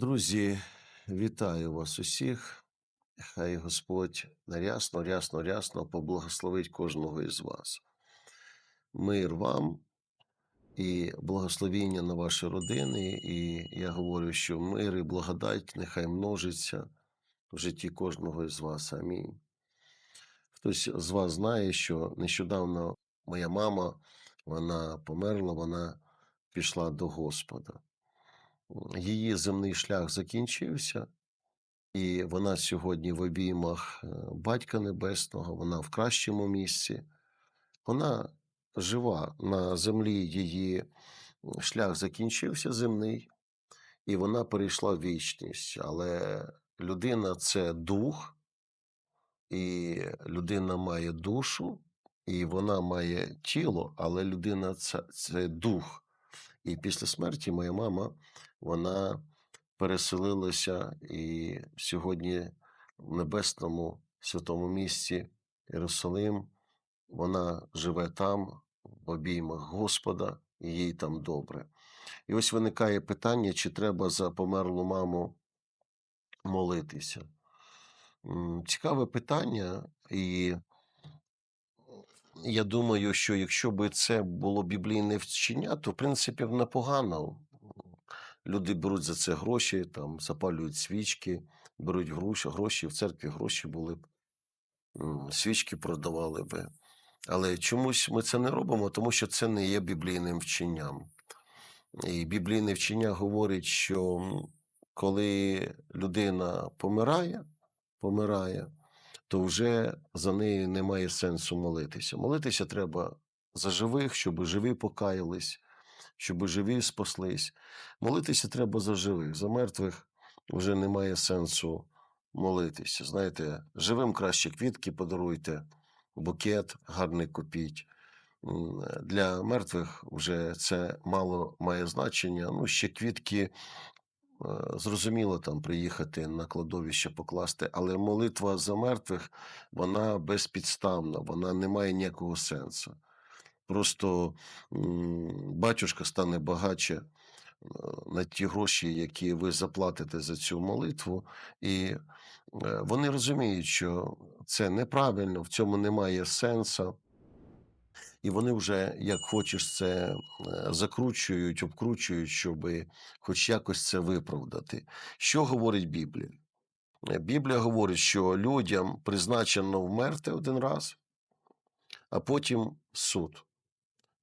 Друзі, вітаю вас усіх. Хай Господь рясно, рясно, рясно поблагословить кожного із вас. Мир вам і благословіння на ваші родини. І я говорю, що мир і благодать нехай множиться в житті кожного із вас. Амінь. Хтось з вас знає, що нещодавно моя мама вона померла, вона пішла до Господа. Її земний шлях закінчився, і вона сьогодні в обіймах е, Батька Небесного, вона в кращому місці. Вона жива на землі, її шлях закінчився земний, і вона перейшла в вічність. Але людина це дух, і людина має душу, і вона має тіло, але людина це, це дух. І після смерті моя мама вона переселилася і сьогодні в небесному святому місті Єрусалим. Вона живе там, в обіймах Господа, і їй там добре. І ось виникає питання, чи треба за померлу маму молитися. Цікаве питання, і я думаю, що якщо би це було біблійне вчення, то в принципі непогано. Люди беруть за це гроші, там запалюють свічки, беруть гроші, гроші в церкві гроші були б, свічки продавали би. Але чомусь ми це не робимо, тому що це не є біблійним вченням. І біблійне вчення говорить, що коли людина помирає, помирає, то вже за неї немає сенсу молитися. Молитися треба за живих, щоб живі покаялись, щоб живі спаслись. Молитися треба за живих, за мертвих вже немає сенсу молитися. Знаєте, живим краще квітки подаруйте, букет гарний купіть. Для мертвих вже це мало має значення. Ну, ще квітки, е, зрозуміло, там приїхати на кладовище покласти, але молитва за мертвих, вона безпідставна, вона не має ніякого сенсу. Просто батюшка стане багаче е, на ті гроші, які ви заплатите за цю молитву, і е, вони розуміють, що це неправильно, в цьому немає сенсу. І вони вже, як хочеш, це е, закручують, обкручують, щоб хоч якось це виправдати. Що говорить Біблія? Біблія говорить, що людям призначено вмерти один раз, а потім суд.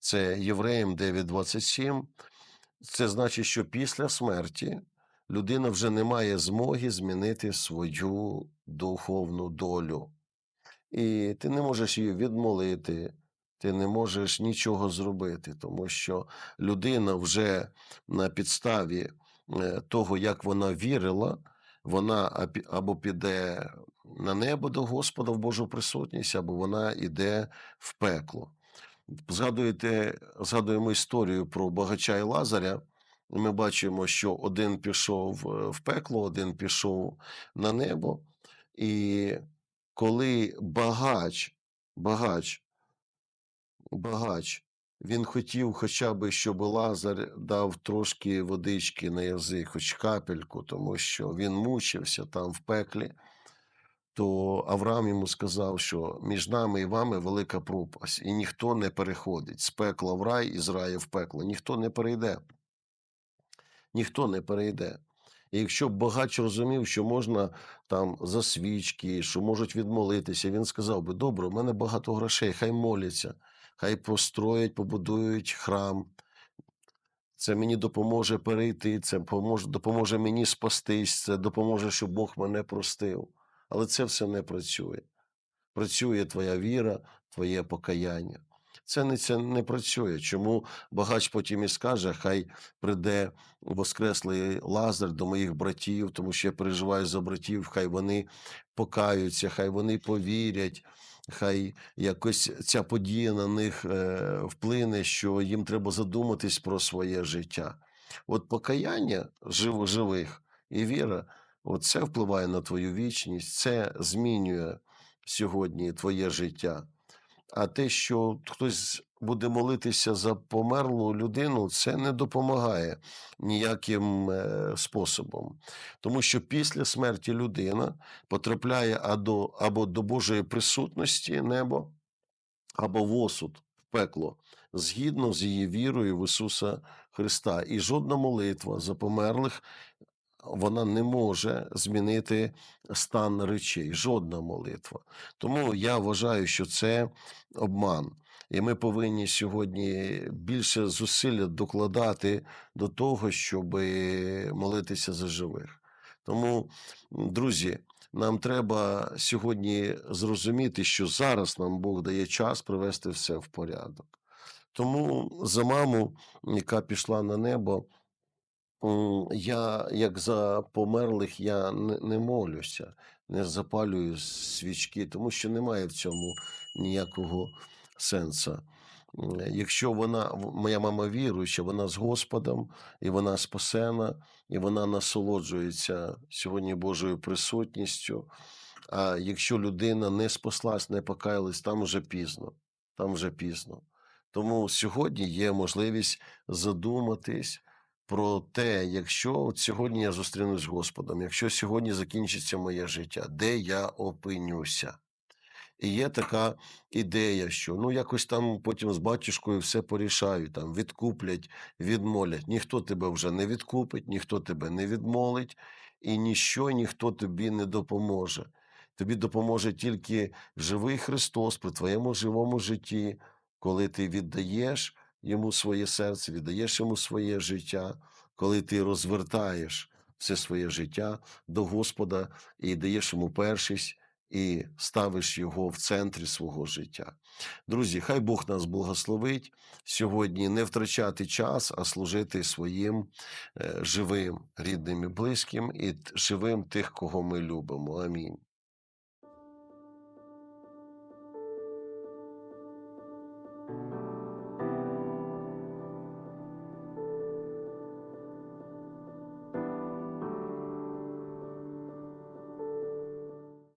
Це Євреям 9.27. Це значить, що після смерті людина вже не має змоги змінити свою духовну долю. І ти не можеш її відмолити, ти не можеш нічого зробити, тому що людина вже на підставі е, того, як вона вірила, вона або піде на небо до Господа в Божу присутність, або вона йде в пекло. Згадуєте, згадуємо історію про багача і Лазаря. Ми бачимо, що один пішов е, в пекло, один пішов на небо. І коли багач, багач, багач, він хотів хоча б, щоб Лазар дав трошки водички на язик, хоч капельку, тому що він мучився там в пеклі, то Авраам йому сказав, що між нами і вами велика пропасть, і ніхто не переходить з пекла в рай і з раю в пекло. Ніхто не перейде. Ніхто не перейде. І якщо багач розумів, що можна там за свічки, що можуть відмолитися, він сказав би: добре, у мене багато грошей, хай моляться, хай построять, побудують храм. Це мені допоможе перейти, це допоможе мені спастись, це допоможе, щоб Бог мене простив. Але це все не працює. Працює твоя віра, твоє покаяння. Це не, це не працює. Чому багач потім і скаже, хай прийде воскреслий Лазар до моїх братів, тому що я переживаю за братів, хай вони покаються, хай вони повірять, хай якось ця подія на них е, вплине, що їм треба задуматись про своє життя. От покаяння жив, живих і віра, от це впливає на твою вічність, це змінює сьогодні твоє життя. А те, що хтось буде молитися за померлу людину, це не допомагає ніяким е, способом. Тому що після смерті людина потрапляє або до Божої присутності небо, або в осуд, в пекло, згідно з її вірою в Ісуса Христа. І жодна молитва за померлих вона не може змінити стан речей. Жодна молитва. Тому я вважаю, що це обман. І ми повинні сьогодні більше зусилля докладати до того, щоб молитися за живих. Тому, друзі, нам треба сьогодні зрозуміти, що зараз нам Бог дає час привести все в порядок. Тому за маму, яка пішла на небо, я, як за померлих, я не, не молюся, не запалюю свічки, тому що немає в цьому ніякого сенсу. Якщо вона, моя мама віруюча, вона з Господом, і вона спасена, і вона насолоджується сьогодні Божою присутністю. А якщо людина не спаслась, не покаялась, там вже пізно. Там вже пізно. Тому сьогодні є можливість задуматись про те, якщо от сьогодні я зустрінусь з Господом, якщо сьогодні закінчиться моє життя, де я опинюся. І є така ідея, що ну якось там потім з батюшкою все порішають, там відкуплять, відмолять. Ніхто тебе вже не відкупить, ніхто тебе не відмолить, і ніщо ніхто тобі не допоможе. Тобі допоможе тільки живий Христос при твоєму живому житті, коли ти віддаєш йому своє серце, віддаєш йому своє життя, коли ти розвертаєш все своє життя до Господа і даєш йому першість і ставиш його в центрі свого життя. Друзі, хай Бог нас благословить сьогодні не втрачати час, а служити своїм е, живим, рідним і близьким і живим тих, кого ми любимо. Амінь.